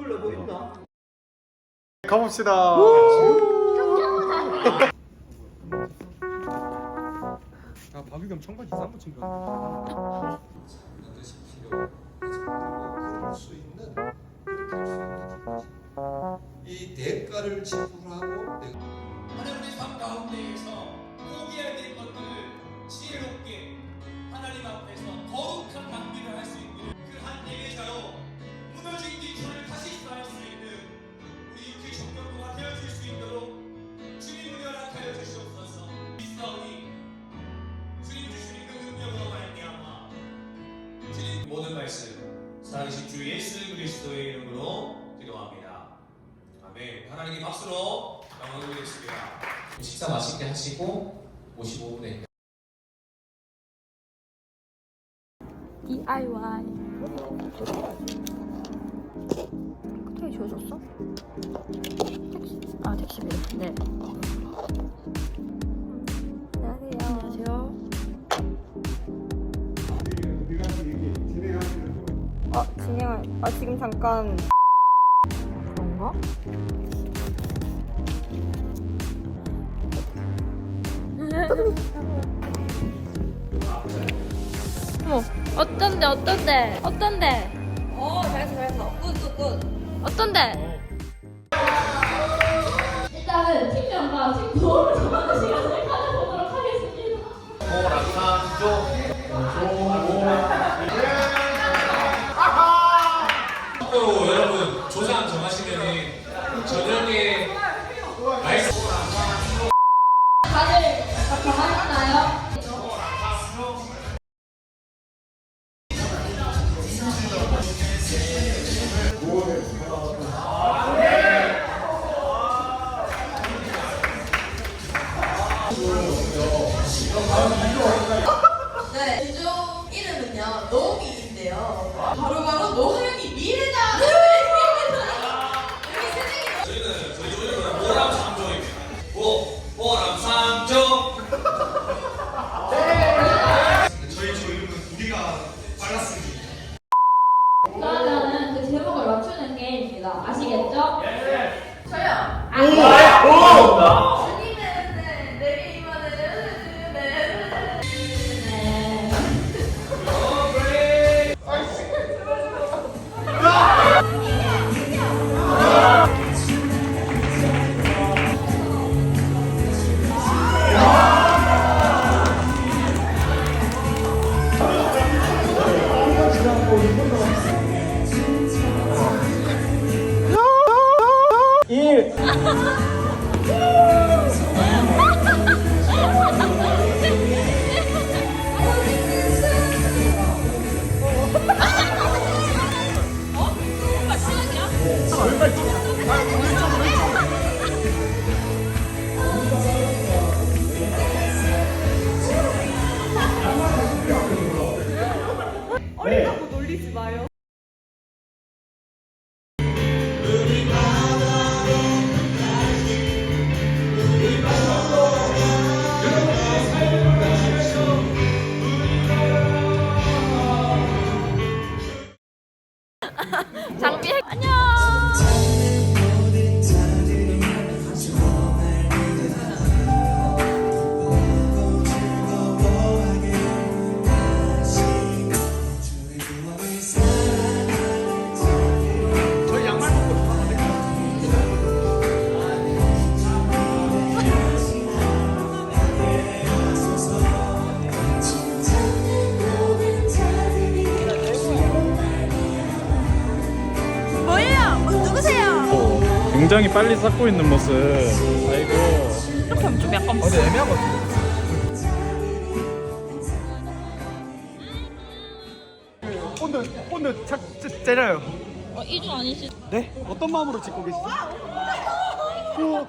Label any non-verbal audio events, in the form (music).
털을 뭐 있나? 가봅시다. 아 박유겸 청바지 이상한 거 친구. 뜻이 필요. 그럴 수 있는 이렇게 할수 있는 이 대가를 지불하고 내가 모든 말씀 살아계신 주 예수 그리스도의 이름으로 기도합니다 아멘 하나님께 박수로 영광 드리겠습니다 식사 맛있게 하시고 55분에 DIY. 커튼이 지워졌어? 택시. 아, 택시비로. 네. 아, 진행할. 아, 지금 잠깐. 그런가? (laughs) 어머, 어떤데, 어떤데, 어떤데? 어, 잘했어, 잘했어. 굿, 굿, 굿. 어떤데? 일단은 팀장과 팀 도움을 정하는 시간을 가져보도록 하겠습니다. 또 다들 다정 그러면은 그 제목을 맞추는 게임입니다. 아시겠죠? 저요. 아, 주님의 1 얼마 장비 굉장히 빨리 쌓고 있는 모습. 아이고. 이렇게 하면 좀 약간. 근데 애매한 것 같아. 본드 본드 착 짜- 짜려요. 어, 이중 아니시? 네? 어떤 마음으로 찍고 계시죠? 오,